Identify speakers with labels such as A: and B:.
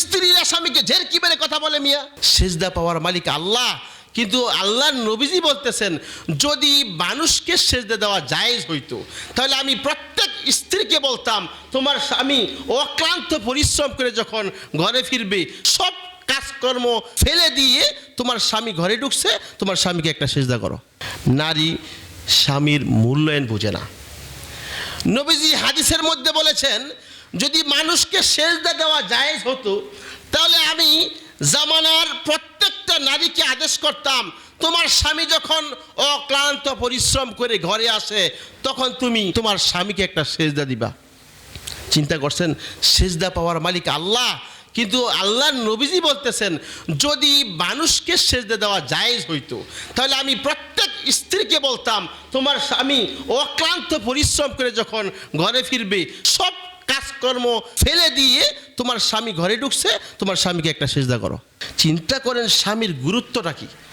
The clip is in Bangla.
A: স্ত্রীরা স্বামীকে ঝের কি মেরে কথা বলে মিয়া? সেজদা পাওয়ার মালিক আল্লাহ। কিন্তু আল্লাহ নবীজি বলতেছেন, যদি মানুষকে সেজদা দেওয়া জায়েজ হইতো, তাহলে আমি প্রত্যেক স্ত্রীকে বলতাম, তোমার স্বামী অক্লান্ত পরিশ্রম করে যখন ঘরে ফিরবে, সব কাজকর্ম ফেলে দিয়ে তোমার স্বামী ঘরে ঢুকছে, তোমার স্বামীকে একটা সেজদা করো। নারী স্বামীর মূল্যায়ন বুঝে না। নবীজি হাদিসের মধ্যে বলেছেন যদি মানুষকে সেজদা দেওয়া জায়েজ হতো, তাহলে আমি জামানার প্রত্যেকটা নারীকে আদেশ করতাম, তোমার স্বামী যখন অক্লান্ত পরিশ্রম করে ঘরে আসে, তখন তুমি তোমার স্বামীকে একটা সেজদা দিবা। চিন্তা করছেন, সেজদা পাওয়ার মালিক আল্লাহ, কিন্তু আল্লাহ নবীজি বলতেছেন, যদি মানুষকে সেজদা দেওয়া জায়েজ হইতো, তাহলে আমি প্রত্যেক স্ত্রীকে বলতাম, তোমার স্বামী অক্লান্ত পরিশ্রম করে যখন ঘরে ফিরবে, সব কাজকর্ম ফেলে দিয়ে তোমার স্বামী ঘরে ঢুকছে, তোমার স্বামীকে একটা সেজদা করো। চিন্তা করেন স্বামীর গুরুত্বটা কি?